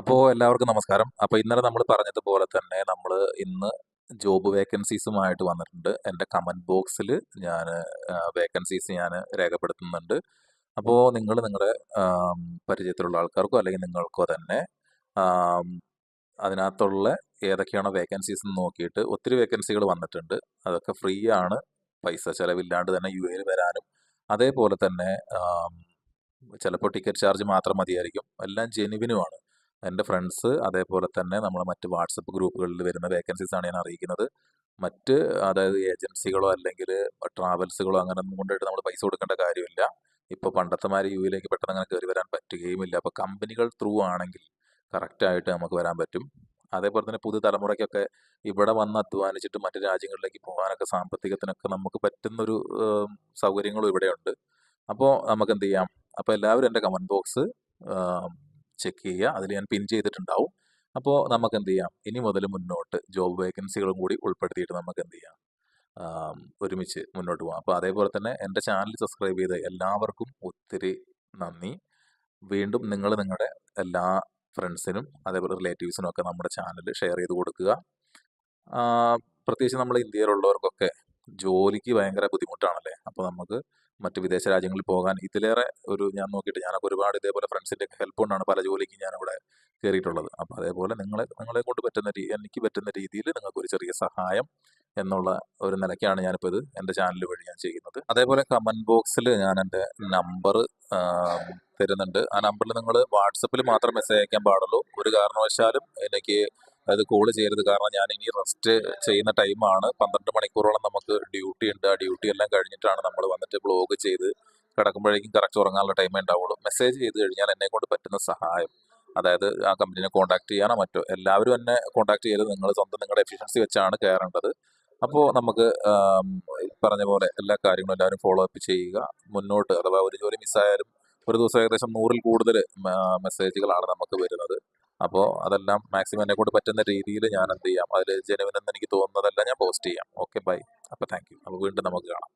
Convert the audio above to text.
അപ്പോൾ എല്ലാവർക്കും നമസ്കാരം. അപ്പോൾ ഇന്നലെ നമ്മൾ പറഞ്ഞതുപോലെ തന്നെ നമ്മൾ ഇന്ന് ജോബ് വേക്കൻസീസുമായിട്ട് വന്നിട്ടുണ്ട്. എന്റെ കമന്റ് ബോക്സിൽ ഞാൻ വേക്കൻസീസ് ഞാൻ രേഖപ്പെടുത്തുന്നുണ്ട്. അപ്പോൾ നിങ്ങൾ നിങ്ങളുടെ പരിചയത്തിലുള്ള ആൾക്കാർക്കോ അല്ലെങ്കിൽ നിങ്ങൾക്കോ തന്നെ അതിനകത്തുള്ള ഏതൊക്കെയാണോ വേക്കൻസീസ് എന്ന് നോക്കിയിട്ട് ഒത്തിരി വേക്കൻസികൾ വന്നിട്ടുണ്ട്. അതൊക്കെ ഫ്രീ ആണ് പൈസ ചിലവില്ലാണ്ട് തന്നെ യു എയിൽ വരാനും. അതേപോലെ തന്നെ ചിലപ്പോൾ ടിക്കറ്റ് ചാർജ് മാത്രം മതിയായിരിക്കും. എല്ലാം ജെനുവിനുമാണ്. എന്റെ ഫ്രണ്ട്സ് അതേപോലെ തന്നെ നമ്മൾ മറ്റ് വാട്സപ്പ് ഗ്രൂപ്പുകളിൽ വരുന്ന വേക്കൻസീസ് ആണ് ഞാൻ അറിയിക്കുന്നത്. മറ്റ് അതായത് ഏജൻസികളോ അല്ലെങ്കിൽ ട്രാവൽസുകളോ അങ്ങനെ ഒന്നും കൊണ്ടുപോയിട്ട് നമ്മൾ പൈസ കൊടുക്കേണ്ട കാര്യമില്ല. ഇപ്പോൾ പണ്ടത്തെ മാതിരി യു എയിലേക്ക് പെട്ടെന്ന് അങ്ങനെ കയറി വരാൻ പറ്റുകയുമില്ല. അപ്പോൾ കമ്പനികൾ ത്രൂ ആണെങ്കിൽ കറക്റ്റായിട്ട് നമുക്ക് വരാൻ പറ്റും. അതേപോലെ തന്നെ പുതിയ തലമുറയ്ക്കൊക്കെ ഇവിടെ വന്ന് അധ്വാനിച്ചിട്ട് മറ്റു രാജ്യങ്ങളിലേക്ക് പോകാനൊക്കെ സാമ്പത്തികത്തിനൊക്കെ നമുക്ക് പറ്റുന്നൊരു സൗകര്യങ്ങളും ഇവിടെയുണ്ട്. അപ്പോൾ നമുക്ക് എന്ത് ചെയ്യാം? അപ്പോൾ എല്ലാവരും എന്റെ കമന്റ് ബോക്സ് ചെക്ക് ചെയ്യുക. അതിൽ ഞാൻ പിൻ ചെയ്തിട്ടുണ്ടാവും. അപ്പോൾ നമുക്ക് എന്ത് ചെയ്യാം ഇനി മുതൽ മുന്നോട്ട് ജോബ് വേക്കൻസികളും കൂടി ഉൾപ്പെടുത്തിയിട്ട് നമുക്ക് എന്ത് ചെയ്യാം ഒരുമിച്ച് മുന്നോട്ട് പോകാം അപ്പോൾ അതേപോലെ തന്നെ എന്റെ ചാനൽ സബ്സ്ക്രൈബ് ചെയ്ത എല്ലാവർക്കും ഒത്തിരി നന്ദി. വീണ്ടും നിങ്ങൾ നിങ്ങളുടെ എല്ലാ ഫ്രണ്ട്സിനും അതേപോലെ റിലേറ്റീവ്സിനും ഒക്കെ നമ്മുടെ ചാനൽ ഷെയർ ചെയ്ത് കൊടുക്കുക. പ്രത്യേകിച്ച് നമ്മൾ ഇന്ത്യയിലുള്ളവർക്കൊക്കെ ജോലിക്ക് ഭയങ്കര ബുദ്ധിമുട്ടാണല്ലേ? അപ്പോൾ നമുക്ക് മറ്റ് വിദേശ രാജ്യങ്ങളിൽ പോകാൻ. ഇതിലേറെ ഒരു ഞാൻ നോക്കിയിട്ട് ഞാനൊക്കെ ഒരുപാട് ഇതേപോലെ ഫ്രണ്ട്സിന്റെ ഹെൽപ്പ് കൊണ്ടാണ് പല ജോലിക്കും ഞാനിവിടെ കയറിയിട്ടുള്ളത് അപ്പോൾ അതേപോലെ നിങ്ങളെ നിങ്ങളെ കൊണ്ട് പറ്റുന്ന രീതി എനിക്ക് പറ്റുന്ന രീതിയിൽ നിങ്ങൾക്ക് ഒരു ചെറിയ സഹായം എന്നുള്ള ഒരു നിലയ്ക്കാണ് ഞാനിപ്പോൾ ഇത് എന്റെ ചാനൽ വഴി ഞാൻ ചെയ്യുന്നത്. അതേപോലെ കമന്റ് ബോക്സിൽ ഞാൻ എന്റെ നമ്പർ തരുന്നുണ്ട്. ആ നമ്പറിൽ നിങ്ങൾ വാട്സപ്പിൽ മാത്രം മെസ്സേജ് അയക്കാൻ പാടുള്ളൂ. ഒരു കാരണവശാലും എനിക്ക് അത് കോൾ ചെയ്യരുത്. കാരണം ഞാൻ ഇനി റെസ്റ്റ് ചെയ്യുന്ന ടൈമാണ് പന്ത്രണ്ട് മണിക്കൂറോളം നമുക്ക് ഡ്യൂട്ടി ഉണ്ട്. ആ ഡ്യൂട്ടി എല്ലാം കഴിഞ്ഞിട്ടാണ് നമ്മൾ വന്നിട്ട് ബ്ലോഗ് ചെയ്ത് കിടക്കുമ്പോഴേക്കും കറക്റ്റ് ഉറങ്ങാനുള്ള ടൈമേ ഉണ്ടാവുള്ളൂ. മെസ്സേജ് ചെയ്ത് കഴിഞ്ഞാൽ എന്നെ കൊണ്ട് പറ്റുന്ന സഹായം. അതായത് ആ കമ്പനീനെ കോൺടാക്ട് ചെയ്യാനോ മറ്റോ എല്ലാവരും എന്നെ കോൺടാക്ട് ചെയ്ത് നിങ്ങൾ സ്വന്തം നിങ്ങളുടെ എഫിഷ്യൻസി വെച്ചാണ് കയറേണ്ടത്. അപ്പോൾ നമുക്ക് പറഞ്ഞ പോലെ എല്ലാ കാര്യങ്ങളും എല്ലാവരും ഫോളോ അപ്പ് ചെയ്യുക. മുന്നോട്ട് അഥവാ ഒരു ജോലി മിസ്സായാലും ഒരു ദിവസം ഏകദേശം നൂറിൽ കൂടുതൽ മെസ്സേജുകളാണ് നമുക്ക് വരുന്നത്. അപ്പോൾ അതെല്ലാം മാക്സിമം എന്നെ കൊണ്ട് പറ്റുന്ന രീതിയിൽ ഞാൻ എന്ത് ചെയ്യാം? അതിൽ ജനുവിനെന്ന് എനിക്ക് തോന്നുന്നതെല്ലാം ഞാൻ പോസ്റ്റ് ചെയ്യാം. ഓക്കെ ബൈ അപ്പോൾ താങ്ക് യു അപ്പോൾ വീണ്ടും നമുക്ക് കാണാം.